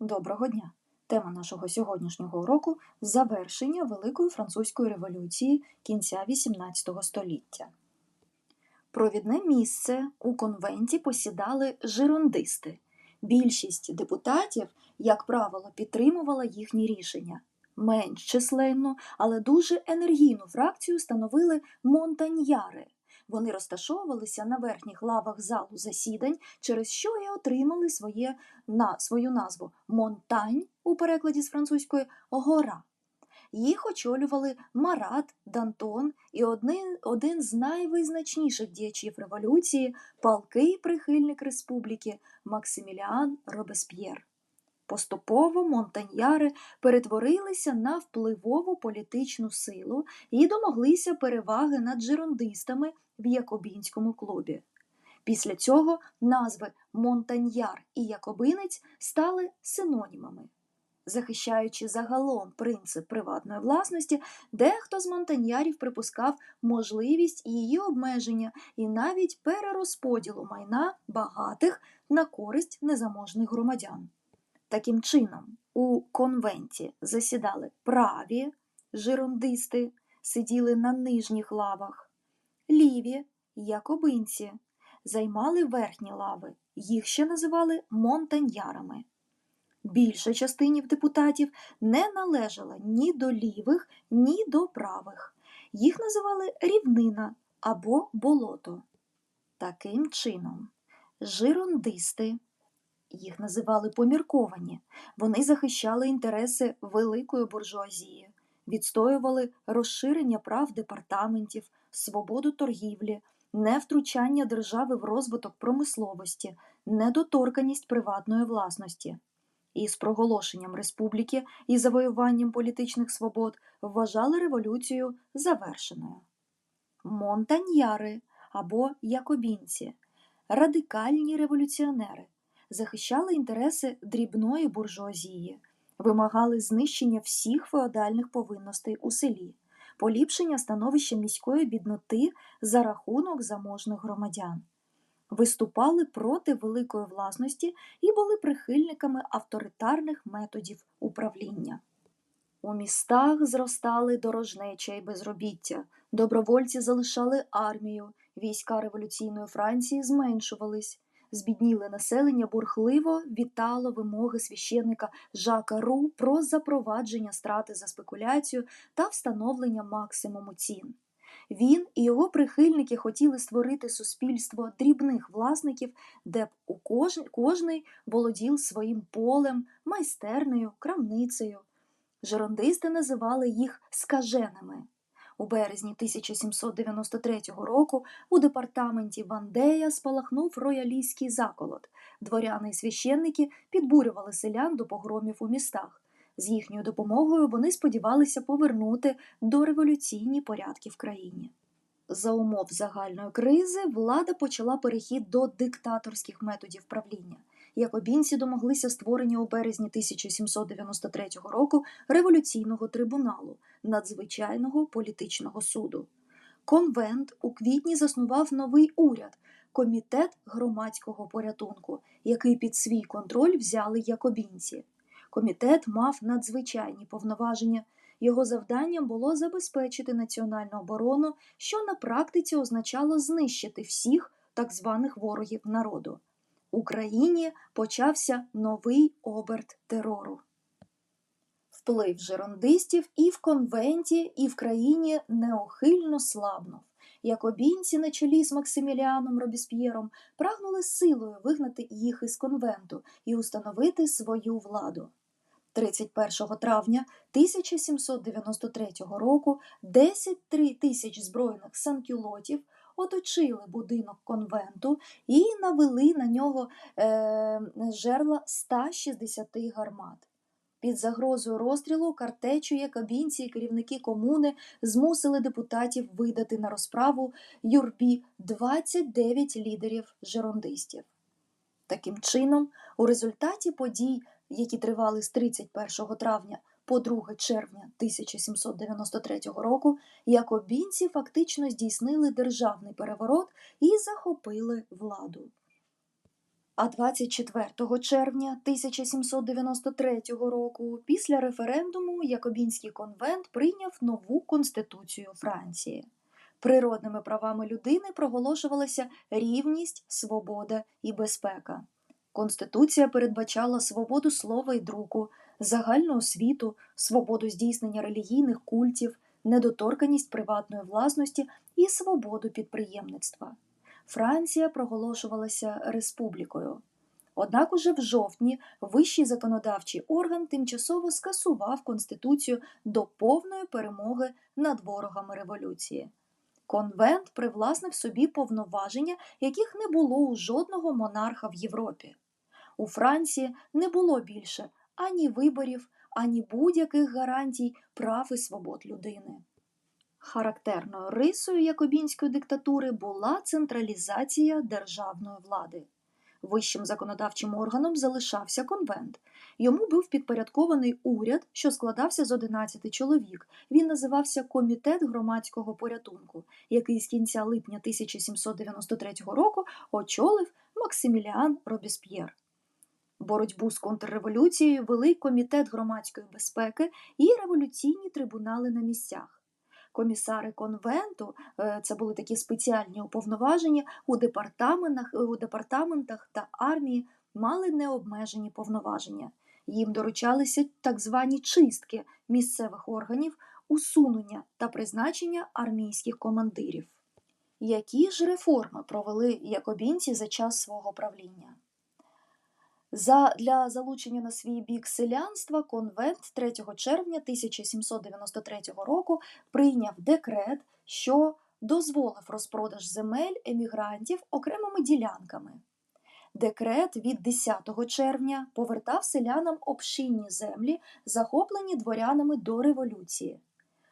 Доброго дня! Тема нашого сьогоднішнього уроку завершення Великої французької революції кінця XVIII століття. Провідне місце у конвенті посідали жирондисти. Більшість депутатів, як правило, підтримувала їхні рішення. Менш численну, але дуже енергійну фракцію становили монтаньяри. Вони розташовувалися на верхніх лавах залу засідань, через що і отримали своє, на, свою назву Монтань у перекладі з французької гора. Їх очолювали Марат, Дантон і один, один з найвизначніших діячів революції, палкий прихильник республіки Максиміліан Робесп'єр. Поступово монтаньяри перетворилися на впливову політичну силу і домоглися переваги над джерондистами в Якобінському клубі. Після цього назви Монтаньяр і Якобинець стали синонімами. Захищаючи загалом принцип приватної власності, дехто з монтаньярів припускав можливість її обмеження і навіть перерозподілу майна багатих на користь незаможних громадян. Таким чином, у конвенті засідали праві жирондисти, сиділи на нижніх лавах, ліві якобинці, займали верхні лави, їх ще називали монтаньярами. Більша частинів депутатів не належала ні до лівих, ні до правих. Їх називали рівнина або болото. Таким чином, жирондисти їх називали помірковані. Вони захищали інтереси великої буржуазії, відстоювали розширення прав департаментів, свободу торгівлі, невтручання держави в розвиток промисловості, недоторканість приватної власності. І з проголошенням республіки і завоюванням політичних свобод вважали революцію завершеною. Монтаньяри або якобінці радикальні революціонери захищали інтереси дрібної буржуазії, вимагали знищення всіх феодальних повинностей у селі, поліпшення становища міської бідноти за рахунок заможних громадян, виступали проти великої власності і були прихильниками авторитарних методів управління. У містах зростали дорожнеча і безробіття, добровольці залишали армію, війська революційної Франції зменшувались, збідніле населення бурхливо вітало вимоги священника Жака Ру про запровадження страти за спекуляцію та встановлення максимуму цін. Він і його прихильники хотіли створити суспільство дрібних власників, де б у кож... кожний володів своїм полем, майстернею, крамницею. Жерондисти називали їх скаженими. У березні 1793 року у департаменті Вандея спалахнув роялістський заколот. Дворяни і священники підбурювали селян до погромів у містах. З їхньою допомогою вони сподівалися повернути дореволюційні порядки в країні. За умов загальної кризи влада почала перехід до диктаторських методів правління. Якобінці домоглися створення у березні 1793 року революційного трибуналу, надзвичайного політичного суду. Конвент у квітні заснував новий уряд, комітет громадського порятунку, який під свій контроль взяли якобінці. Комітет мав надзвичайні повноваження. Його завданням було забезпечити національну оборону, що на практиці означало знищити всіх так званих ворогів народу. Україні почався новий оберт терору. Вплив жерондистів і в конвенті, і в країні неохильно слабнув. Якобінці на чолі з Максиміліаном Робісп'єром прагнули силою вигнати їх із конвенту і установити свою владу. 31 травня 1793 року 10 тисяч збройних санкюлотів оточили будинок конвенту і навели на нього е, жерла 160 гармат. Під загрозою розстрілу картечу якобінці і керівники комуни змусили депутатів видати на розправу юрбі 29 лідерів жерондистів. Таким чином, у результаті подій, які тривали з 31 травня по 2 червня 1793 року, якобінці фактично здійснили державний переворот і захопили владу. А 24 червня 1793 року, після референдуму, Якобінський конвент прийняв нову конституцію Франції. Природними правами людини проголошувалася рівність, свобода і безпека. Конституція передбачала свободу слова і друку, загальну освіту, свободу здійснення релігійних культів, недоторканість приватної власності і свободу підприємництва. Франція проголошувалася республікою. Однак уже в жовтні вищий законодавчий орган тимчасово скасував Конституцію до повної перемоги над ворогами революції. Конвент привласнив собі повноваження, яких не було у жодного монарха в Європі. У Франції не було більше ані виборів, ані будь-яких гарантій прав і свобод людини. Характерною рисою якобінської диктатури була централізація державної влади. Вищим законодавчим органом залишався конвент. Йому був підпорядкований уряд, що складався з 11 чоловік. Він називався Комітет громадського порятунку, який з кінця липня 1793 року очолив Максиміліан Робісп'єр. Боротьбу з контрреволюцією вели Комітет громадської безпеки і революційні трибунали на місцях. Комісари конвенту е, це були такі спеціальні уповноваження у департаментах, у департаментах та армії мали необмежені повноваження. Їм доручалися так звані чистки місцевих органів, усунення та призначення армійських командирів. Які ж реформи провели якобінці за час свого правління? За, Для залучення на свій бік селянства конвент 3 червня 1793 року прийняв декрет, що дозволив розпродаж земель емігрантів окремими ділянками. Декрет від 10 червня повертав селянам обшинні землі, захоплені дворянами до революції.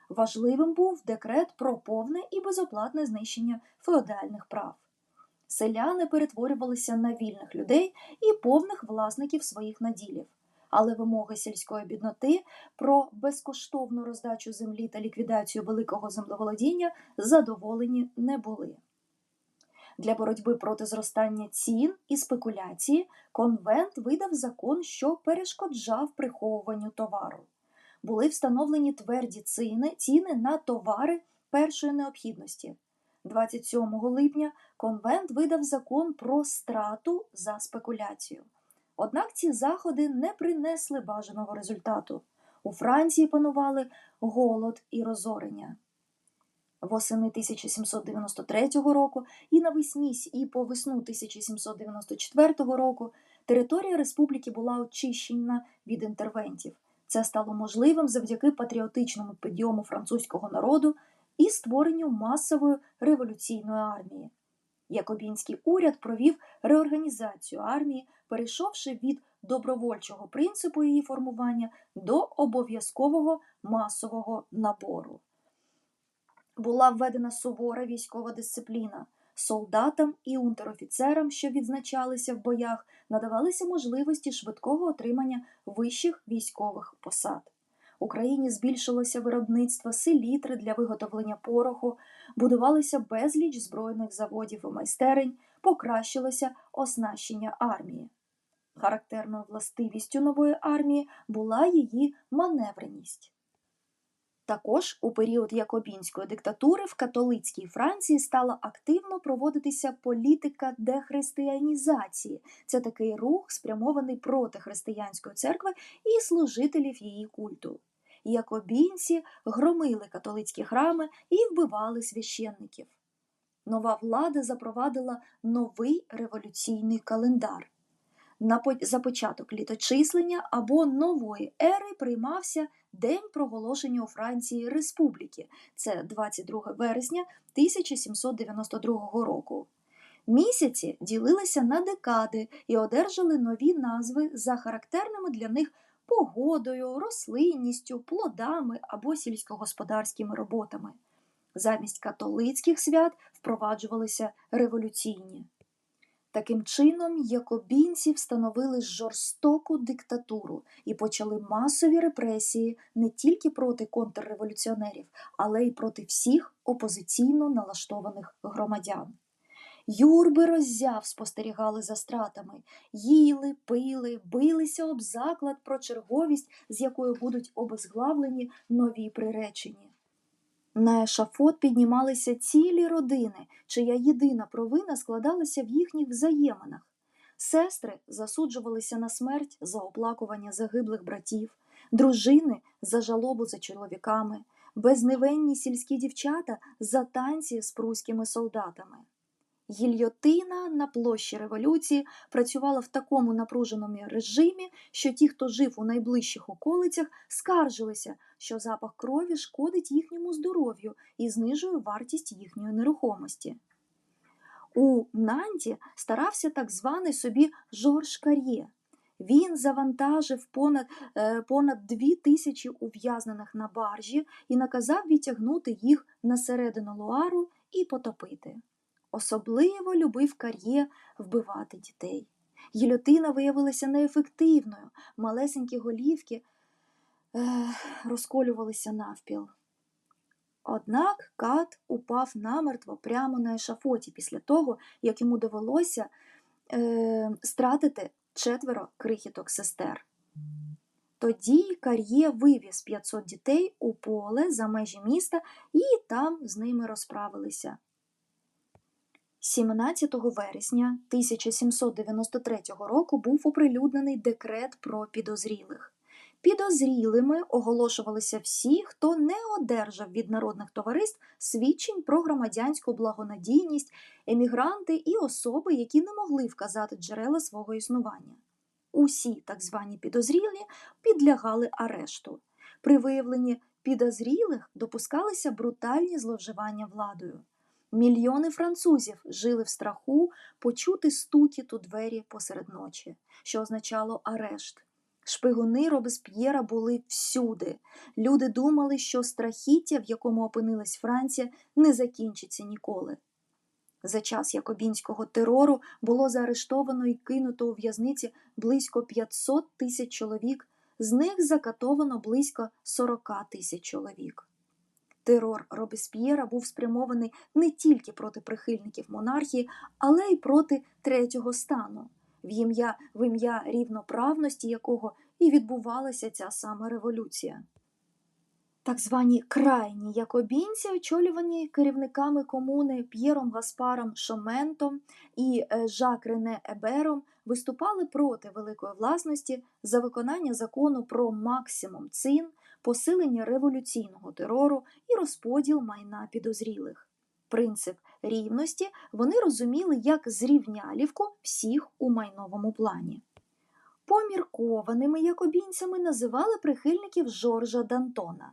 Важливим був декрет про повне і безоплатне знищення феодальних прав селяни перетворювалися на вільних людей і повних власників своїх наділів. Але вимоги сільської бідноти про безкоштовну роздачу землі та ліквідацію великого землеволодіння задоволені не були. Для боротьби проти зростання цін і спекуляції конвент видав закон, що перешкоджав приховуванню товару. Були встановлені тверді ціни, ціни на товари першої необхідності. 27 липня конвент видав закон про страту за спекуляцію. Однак ці заходи не принесли бажаного результату. У Франції панували голод і розорення. Восени 1793 року і навесні і по весну 1794 року територія республіки була очищена від інтервентів. Це стало можливим завдяки патріотичному підйому французького народу і створенню масової революційної армії. Якобінський уряд провів реорганізацію армії, перейшовши від добровольчого принципу її формування до обов'язкового масового набору. Була введена сувора військова дисципліна. Солдатам і унтерофіцерам, що відзначалися в боях, надавалися можливості швидкого отримання вищих військових посад. Україні збільшилося виробництво селітри для виготовлення пороху, будувалися безліч збройних заводів і майстерень, покращилося оснащення армії. Характерною властивістю нової армії була її маневреність. Також у період Якобінської диктатури в католицькій Франції стала активно проводитися політика дехристиянізації. Це такий рух, спрямований проти християнської церкви і служителів її культу. Якобінці громили католицькі храми і вбивали священників. Нова влада запровадила новий революційний календар. За початок літочислення або нової ери приймався День проголошення у Франції Республіки, це 22 вересня 1792 року. Місяці ділилися на декади і одержали нові назви за характерними для них погодою, рослинністю, плодами або сільськогосподарськими роботами. Замість католицьких свят впроваджувалися революційні. Таким чином, якобінці встановили жорстоку диктатуру і почали масові репресії не тільки проти контрреволюціонерів, але й проти всіх опозиційно налаштованих громадян. Юрби роззяв спостерігали за стратами, їли, пили, билися об заклад про черговість, з якою будуть обезглавлені нові приречені. На ешафот піднімалися цілі родини, чия єдина провина складалася в їхніх взаєминах. Сестри засуджувалися на смерть за оплакування загиблих братів, дружини за жалобу за чоловіками, безневинні сільські дівчата за танці з пруськими солдатами. Гільйотина на площі революції працювала в такому напруженому режимі, що ті, хто жив у найближчих околицях, скаржилися, що запах крові шкодить їхньому здоров'ю і знижує вартість їхньої нерухомості. У Нанті старався так званий собі Жорж Кар'є. Він завантажив понад, е, понад дві тисячі ув'язнених на баржі і наказав відтягнути їх на середину Луару і потопити. Особливо любив Кар'є вбивати дітей. Гільотина виявилася неефективною, малесенькі голівки е, розколювалися навпіл. Однак кат упав намертво прямо на ешафоті після того, як йому довелося е, стратити четверо крихіток сестер. Тоді Кар'є вивіз 500 дітей у поле за межі міста і там з ними розправилися. 17 вересня 1793 року був оприлюднений декрет про підозрілих. Підозрілими оголошувалися всі, хто не одержав від народних товариств свідчень про громадянську благонадійність, емігранти і особи, які не могли вказати джерела свого існування. Усі так звані підозрілі підлягали арешту. При виявленні підозрілих допускалися брутальні зловживання владою. Мільйони французів жили в страху почути стукіт у двері посеред ночі, що означало арешт. Шпигуни Робесп'єра були всюди. Люди думали, що страхіття, в якому опинилась Франція, не закінчиться ніколи. За час якобінського терору було заарештовано і кинуто у в'язниці близько 500 тисяч чоловік, з них закатовано близько 40 тисяч чоловік. Терор Робесп'єра був спрямований не тільки проти прихильників монархії, але й проти третього стану, в ім'я в ім'я рівноправності якого і відбувалася ця сама революція. Так звані крайні якобінці, очолювані керівниками комуни П'єром Гаспаром Шоментом і е, Жак Рене Ебером, виступали проти великої власності за виконання закону про максимум цін, посилення революційного терору і розподіл майна підозрілих. Принцип рівності вони розуміли як зрівнялівку всіх у майновому плані. Поміркованими якобінцями називали прихильників Жоржа Дантона.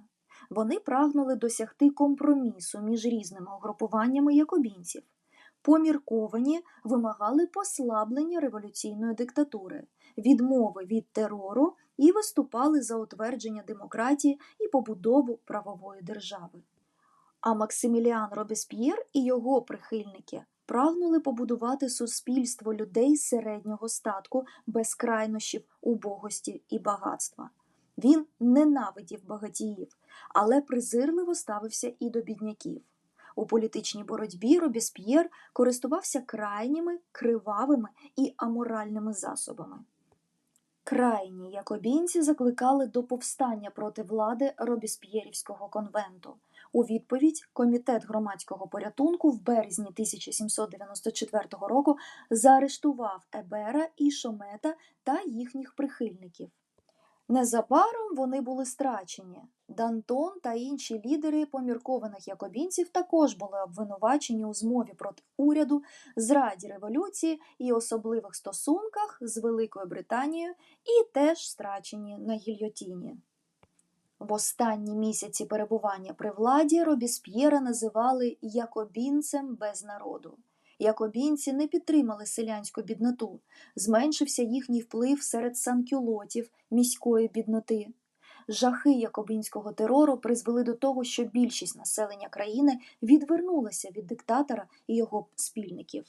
Вони прагнули досягти компромісу між різними угрупуваннями якобінців. Помірковані вимагали послаблення революційної диктатури, відмови від терору і виступали за утвердження демократії і побудову правової держави. А Максиміліан Робесп'єр і його прихильники прагнули побудувати суспільство людей середнього статку без крайнощів, убогості і багатства. Він ненавидів багатіїв, але презирливо ставився і до бідняків. У політичній боротьбі Робісп'єр користувався крайніми, кривавими і аморальними засобами. Крайні якобінці закликали до повстання проти влади Робісп'єрівського конвенту. У відповідь Комітет громадського порятунку в березні 1794 року заарештував Ебера і Шомета та їхніх прихильників. Незабаром вони були страчені. Дантон та інші лідери поміркованих якобінців також були обвинувачені у змові проти уряду, зраді революції і особливих стосунках з Великою Британією і теж страчені на гільйотіні. В останні місяці перебування при владі Робісп'єра називали якобінцем без народу. Якобінці не підтримали селянську бідноту, зменшився їхній вплив серед санкюлотів міської бідноти. Жахи якобінського терору призвели до того, що більшість населення країни відвернулася від диктатора і його спільників.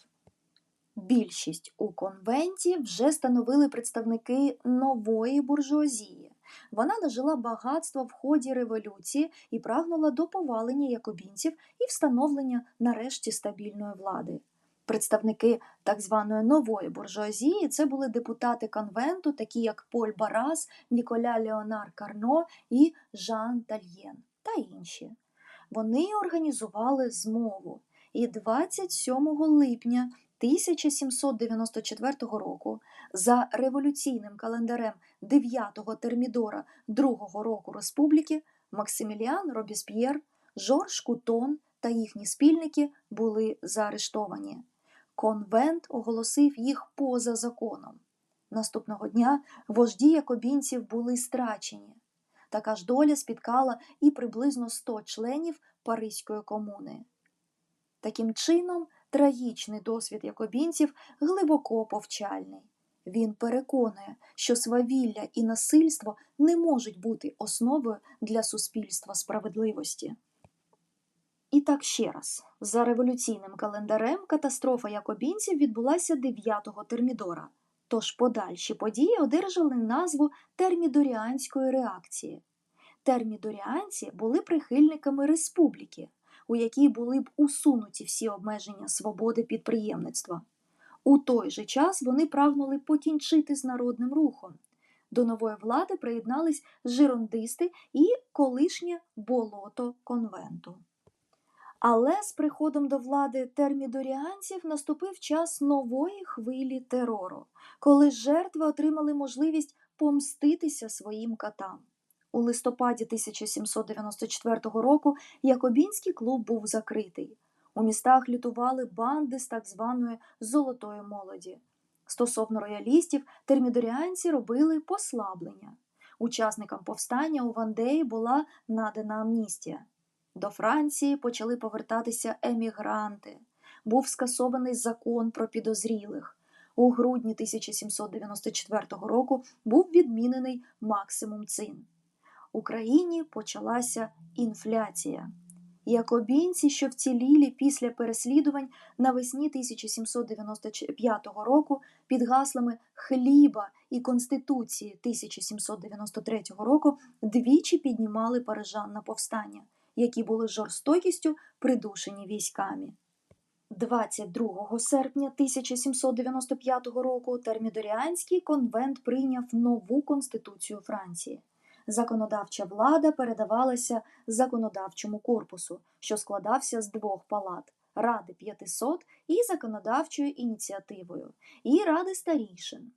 Більшість у конвенті вже становили представники нової буржуазії. Вона нажила багатство в ході революції і прагнула до повалення якобінців і встановлення нарешті стабільної влади. Представники так званої нової буржуазії це були депутати конвенту, такі як Поль Барас, Ніколя Леонар Карно і Жан Тальєн та інші. Вони організували змову і 27 липня 1794 року за революційним календарем 9-го термідора другого року республіки Максиміліан Робісп'єр, Жорж Кутон та їхні спільники були заарештовані. Конвент оголосив їх поза законом. Наступного дня вожді якобінців були страчені. Така ж доля спіткала і приблизно 100 членів Паризької комуни. Таким чином, трагічний досвід якобінців глибоко повчальний. Він переконує, що свавілля і насильство не можуть бути основою для суспільства справедливості. І так ще раз, за революційним календарем катастрофа якобінців відбулася 9-го термідора, тож подальші події одержали назву термідоріанської реакції. Термідоріанці були прихильниками республіки, у якій були б усунуті всі обмеження свободи підприємництва. У той же час вони прагнули покінчити з народним рухом. До нової влади приєднались жирондисти і колишнє болото конвенту. Але з приходом до влади термідоріанців наступив час нової хвилі терору, коли жертви отримали можливість помститися своїм катам. У листопаді 1794 року Якобінський клуб був закритий. У містах лютували банди з так званої золотої молоді. Стосовно роялістів, термідоріанці робили послаблення. Учасникам повстання у Вандеї була надана амністія. До Франції почали повертатися емігранти. Був скасований закон про підозрілих. У грудні 1794 року був відмінений максимум цин. В Україні почалася інфляція. Якобінці, що вцілілі після переслідувань навесні 1795 року під гаслами хліба і Конституції 1793 року двічі піднімали парижан на повстання, які були жорстокістю придушені військами. 22 серпня 1795 року Термідоріанський конвент прийняв нову конституцію Франції. Законодавча влада передавалася законодавчому корпусу, що складався з двох палат Ради 500 і законодавчою ініціативою, і Ради старішин.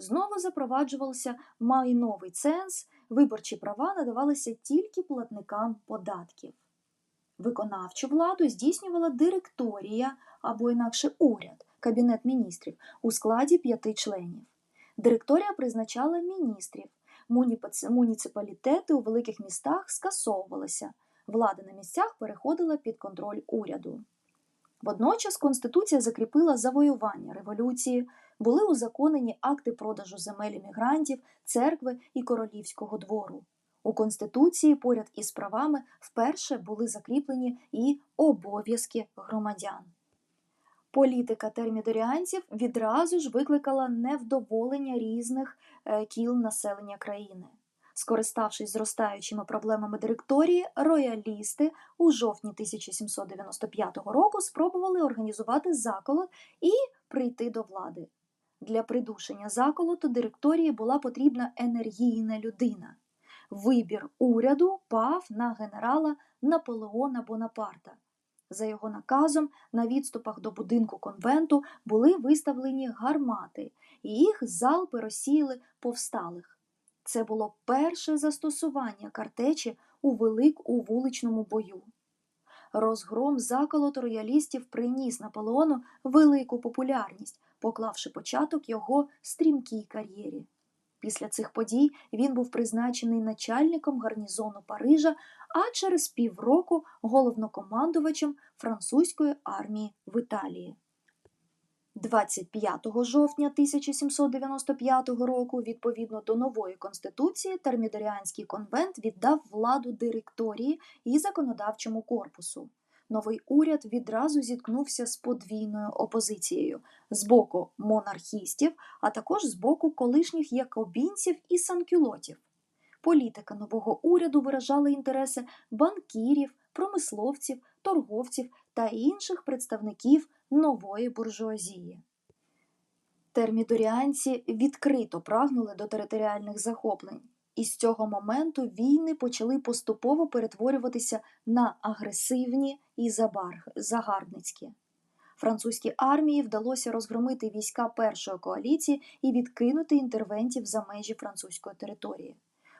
Знову запроваджувався майновий ценз, виборчі права надавалися тільки платникам податків. Виконавчу владу здійснювала директорія або інакше уряд, кабінет міністрів у складі п'яти членів. Директорія призначала міністрів муніципалітети у великих містах скасовувалися, влада на місцях переходила під контроль уряду. Водночас Конституція закріпила завоювання революції, були узаконені акти продажу земель іммігрантів, церкви і королівського двору. У Конституції поряд із правами вперше були закріплені і обов'язки громадян. Політика термідоріанців відразу ж викликала невдоволення різних е, кіл населення країни. Скориставшись зростаючими проблемами директорії, роялісти у жовтні 1795 року спробували організувати заколот і прийти до влади. Для придушення заколоту директорії була потрібна енергійна людина. Вибір уряду пав на генерала Наполеона Бонапарта. За його наказом, на відступах до будинку конвенту були виставлені гармати, і їх залпи розсіяли повсталих. Це було перше застосування картечі у велик вуличному бою. Розгром заколот роялістів приніс Наполеону велику популярність, поклавши початок його стрімкій кар'єрі. Після цих подій він був призначений начальником гарнізону Парижа, а через півроку головнокомандувачем французької армії в Італії. 25 жовтня 1795 року, відповідно до нової конституції, Термідоріанський конвент віддав владу директорії і законодавчому корпусу. Новий уряд відразу зіткнувся з подвійною опозицією з боку монархістів, а також з боку колишніх якобінців і санкюлотів. Політика нового уряду виражала інтереси банкірів, промисловців, торговців та інших представників нової буржуазії. Термідоріанці відкрито прагнули до територіальних захоплень, і з цього моменту війни почали поступово перетворюватися на агресивні і загарбницькі. Французькій армії вдалося розгромити війська першої коаліції і відкинути інтервентів за межі французької території.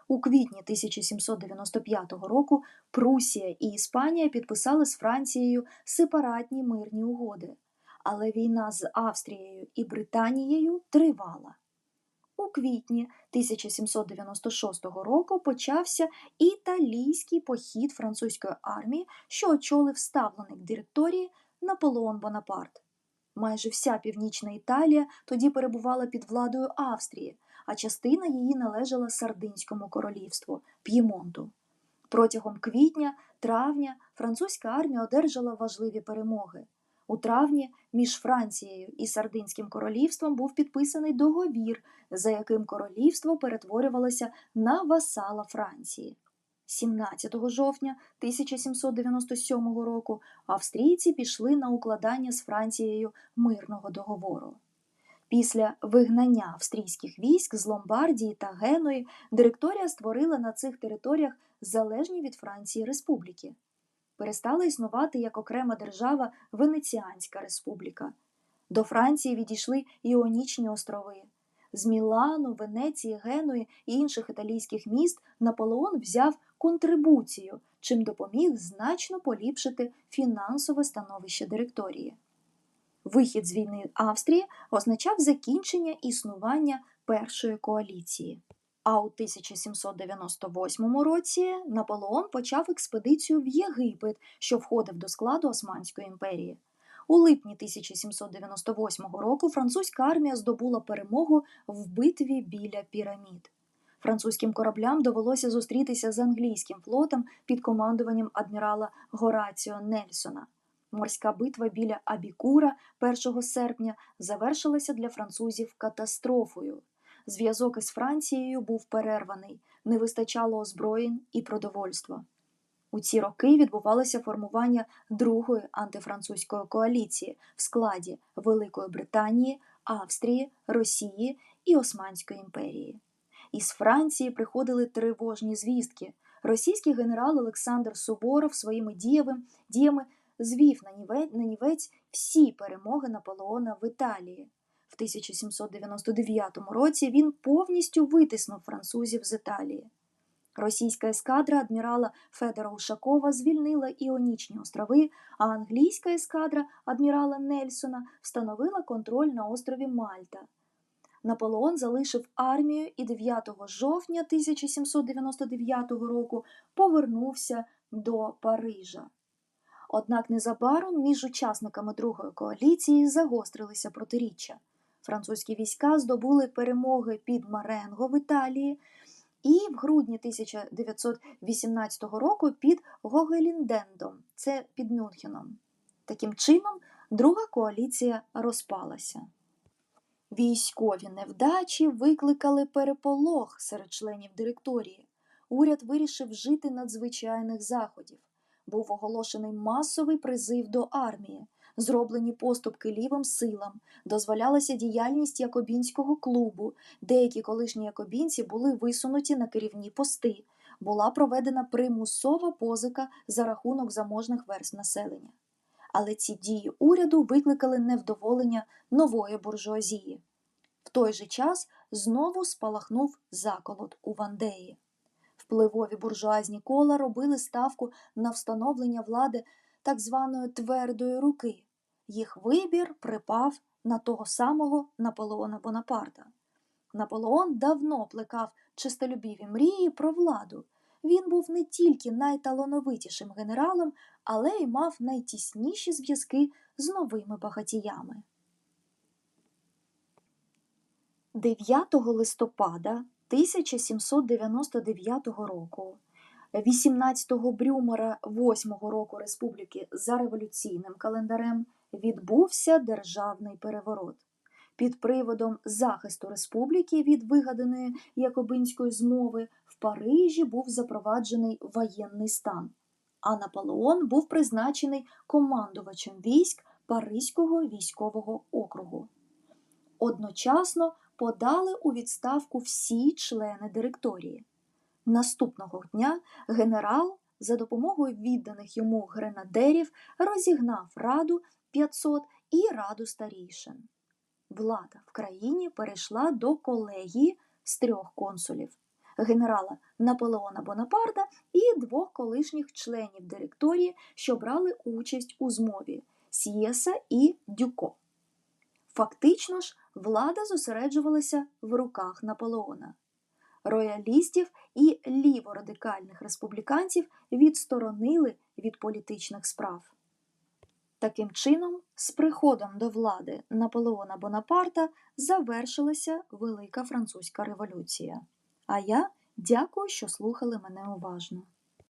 У квітні 1795 року Прусія і Іспанія підписали з Францією сепаратні мирні угоди, але війна з Австрією і Британією тривала. У квітні 1796 року почався італійський похід французької армії, що очолив ставленик директорії Наполеон Бонапарт. Майже вся північна Італія тоді перебувала під владою Австрії, а частина її належала Сардинському королівству П'ємонту. Протягом квітня, травня французька армія одержала важливі перемоги. У травні між Францією і Сардинським королівством був підписаний договір, за яким королівство перетворювалося на васала Франції. 17 жовтня 1797 року австрійці пішли на укладання з Францією мирного договору. Після вигнання австрійських військ з Ломбардії та Геної директорія створила на цих територіях залежні від Франції республіки. Перестала існувати як окрема держава Венеціанська республіка. До Франції відійшли Іонічні острови. З Мілану, Венеції, Геної і інших італійських міст Наполеон взяв контрибуцію, чим допоміг значно поліпшити фінансове становище директорії. Вихід з війни Австрії означав закінчення існування першої коаліції. А у 1798 році Наполеон почав експедицію в Єгипет, що входив до складу Османської імперії. У липні 1798 року французька армія здобула перемогу в битві біля пірамід. Французьким кораблям довелося зустрітися з англійським флотом під командуванням адмірала Гораціо Нельсона. Морська битва біля Абікура 1 серпня завершилася для французів катастрофою. Зв'язок із Францією був перерваний, не вистачало озброєнь і продовольства. У ці роки відбувалося формування другої антифранцузької коаліції в складі Великої Британії, Австрії, Росії і Османської імперії. Із Франції приходили тривожні звістки. Російський генерал Олександр Суворов своїми діями, діями звів на нівець всі перемоги Наполеона в Італії. В 1799 році він повністю витиснув французів з Італії. Російська ескадра адмірала Федора Ушакова звільнила Іонічні острови, а англійська ескадра адмірала Нельсона встановила контроль на острові Мальта. Наполеон залишив армію і 9 жовтня 1799 року повернувся до Парижа. Однак незабаром між учасниками другої коаліції загострилися протиріччя. Французькі війська здобули перемоги під Маренго в Італії і в грудні 1918 року під Гогеліндендом, це під Мюнхеном. Таким чином, друга коаліція розпалася. Військові невдачі викликали переполох серед членів директорії. Уряд вирішив жити надзвичайних заходів. Був оголошений масовий призив до армії, зроблені поступки лівим силам, дозволялася діяльність Якобінського клубу, деякі колишні якобінці були висунуті на керівні пости, була проведена примусова позика за рахунок заможних верст населення. Але ці дії уряду викликали невдоволення нової буржуазії. В той же час знову спалахнув заколот у Вандеї. Впливові буржуазні кола робили ставку на встановлення влади так званої твердої руки. Їх вибір припав на того самого Наполеона Бонапарта. Наполеон давно плекав чистолюбіві мрії про владу. Він був не тільки найталановитішим генералом, але й мав найтісніші зв'язки з новими багатіями. 9 листопада 1799 року, 18 Брюмера 8 року Республіки за революційним календарем відбувся державний переворот. Під приводом захисту республіки від вигаданої Якобинської змови в Парижі був запроваджений воєнний стан, а Наполеон був призначений командувачем військ Паризького військового округу. Одночасно подали у відставку всі члени директорії. Наступного дня генерал за допомогою відданих йому гренадерів розігнав раду 500 і раду старійшин. Влада в країні перейшла до колегії з трьох консулів генерала Наполеона Бонапарта і двох колишніх членів директорії, що брали участь у змові Сієса і Дюко. Фактично ж, влада зосереджувалася в руках Наполеона. Роялістів і ліворадикальних республіканців відсторонили від політичних справ. Таким чином, з приходом до влади Наполеона Бонапарта завершилася Велика Французька революція. А я дякую, що слухали мене уважно.